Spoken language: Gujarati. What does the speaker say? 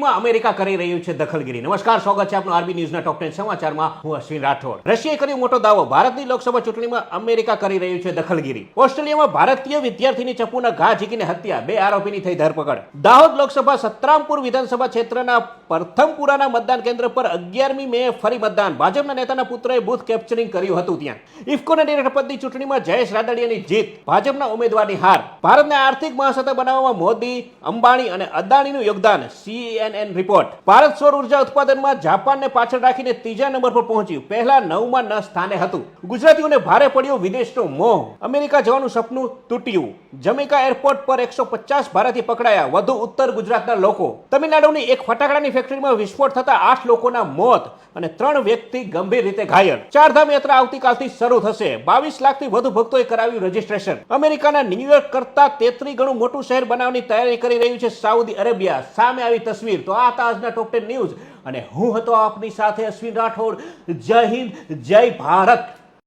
અમેરિકા કરી રહ્યું છે દખલગીરી. નમસ્કાર, સ્વાગત છે આપનું આરબી ન્યૂઝના ટોપ ટેન સમાચારમાં. હું અશ્વિન રાઠોડ. રશિયાએ કર્યો મોટો દાવો. ભારતની લોકસભા ચૂંટણીમાં અમેરિકા કરી રહ્યું છે દખલગીરી. ઓસ્ટ્રેલિયામાં ભારતીય વિદ્યાર્થીની ચપ્પુના ઘા ઝીકીને હત્યા. બે આરોપીની થઈ ધરપકડ. દાહોદ લોકસભા સતરામપુર વિધાનસભા ક્ષેત્રના પ્રથમપુરાના મતદાન કેન્દ્ર પર અગિયારમી મે ફરી મતદાન. ભાજપના નેતાના પુત્રએ બુથ કેપ્ચરિંગ કર્યું હતું ત્યાં. ઇફકોના ડિરેક્ટર પદની ચૂંટણીમાં જયેશ રાદડિયાની જીત. ભાજપના ઉમેદવારની હાર. ભારતને આર્થિક મહાસત્તા બનાવવામાં મોદી, અંબાણી અને અદાણીનું યોગદાન. સીએનએન રિપોર્ટ ભારત સૌર ઊર્જા ઉત્પાદનમાં જાપાનને પાછળ રાખીને ત્રીજા નંબર પર પહોંચ્યું. પહેલા નવમાં ન સ્થાને હતું. ગુજરાતીઓને ભારે પડ્યો વિદેશનો મોહ. અમેરિકા જવાનું સપનું તૂટ્યું. જમૈકા એરપોર્ટ પર એકસો પચાસ ભારતીય પકડાયા વધુ ઉત્તર ગુજરાતના લોકો. તમિલનાડુની એક ફટાકડાની ફેક્ટરીમાં વિસ્ફોટ થતા આઠ લોકોના મોત અને ત્રણ વ્યક્તિ ગંભીર રીતે ઘાયલ. ચારધામ યાત્રા આવતીકાલથી શરૂ થશે. બાવીસ લાખથી વધુ ભક્તોએ કરાવ્યું રજીસ્ટ્રેશન. અમેરિકાના ન્યુયોર્ક કરતા તેત્રી ગણું મોટું શહેર બનાવવાની તૈયારી કરી રહ્યું છે સાઉદી અરેબિયા. સામે આવી તસવીર. તો આ તાજના ટોપ ટેન ન્યૂઝ અને હું હતો આપની સાથે અશ્વિન રાઠોડ. જય હિન્દ, જય ભારત.